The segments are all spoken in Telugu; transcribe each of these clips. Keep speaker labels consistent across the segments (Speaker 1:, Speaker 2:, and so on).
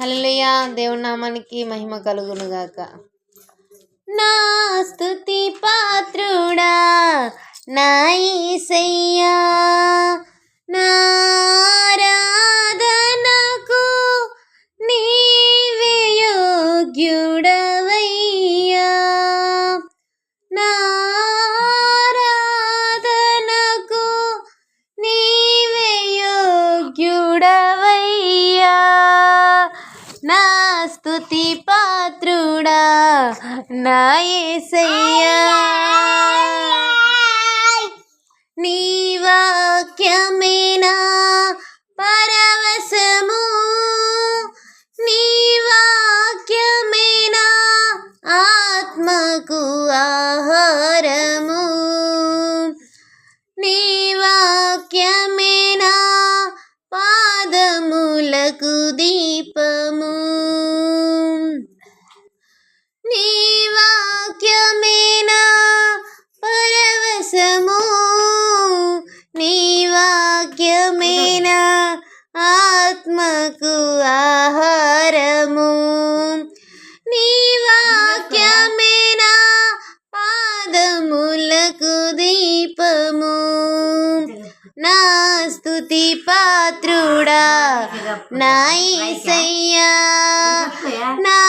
Speaker 1: హల్లెలూయా. దేవుని నామానికి మహిమ కలుగును గాక నా స్తుతి పాత్రుడా నా ఈసయ్యా. నారాధనకు నీవే యోగ్యుడవయ్యా. నారాధనకు నీవే యోగ్యుడవయ్యా. స్తుతి పాత్రుడా నా ఏసయ్యా. నీ వాక్యమేనా పరవశము? నీ వాక్యమేనా ఆత్మకు ఆహారము? నీ వాక్యమేనా పాదములకు దీపము? నీ వాక్యమేనా? పరవశము నీ వాక్యమేనా? ఆత్మకు ఆహారము. నీ వాక్యమేనా? పాదములకు దీపము. నా స్తుతి పాత్రుడా నా యేసయ్యా నా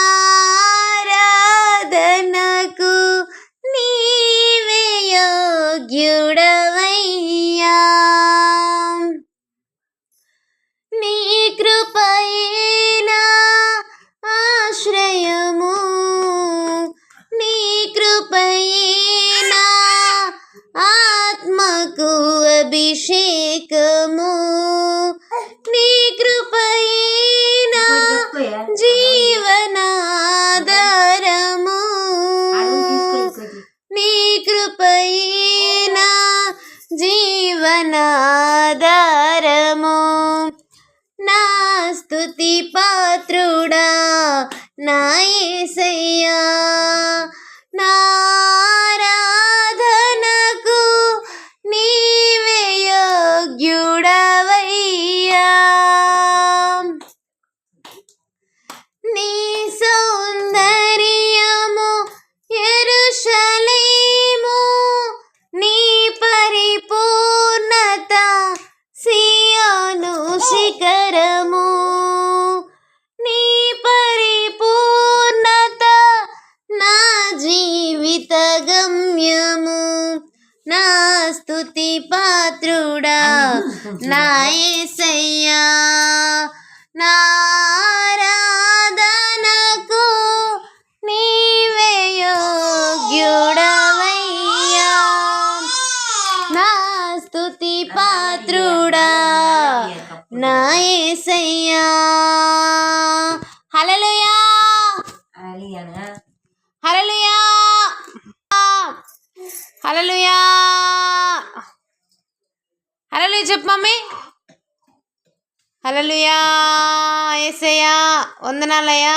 Speaker 1: అభిషేకము. నీ కృపయేనా జీవనాధారము. నీ కృపయేనా జీవనాధారము. నా స్థుతి పాత్రుడా నా ఏసయ్యా. నా నా యేసయ్యా నా ఆరాధనకు నీవే యోగ్యుడవయ్యా నా స్తుతి పాత్రుడా నా యేసయ్యా హల్లెలూయా హల్లెలూయా హల్లెలూయా హలో చెప్పు మమ్మీ. హల్లెలూయా యేసయ్యా వందనాలయ్యా.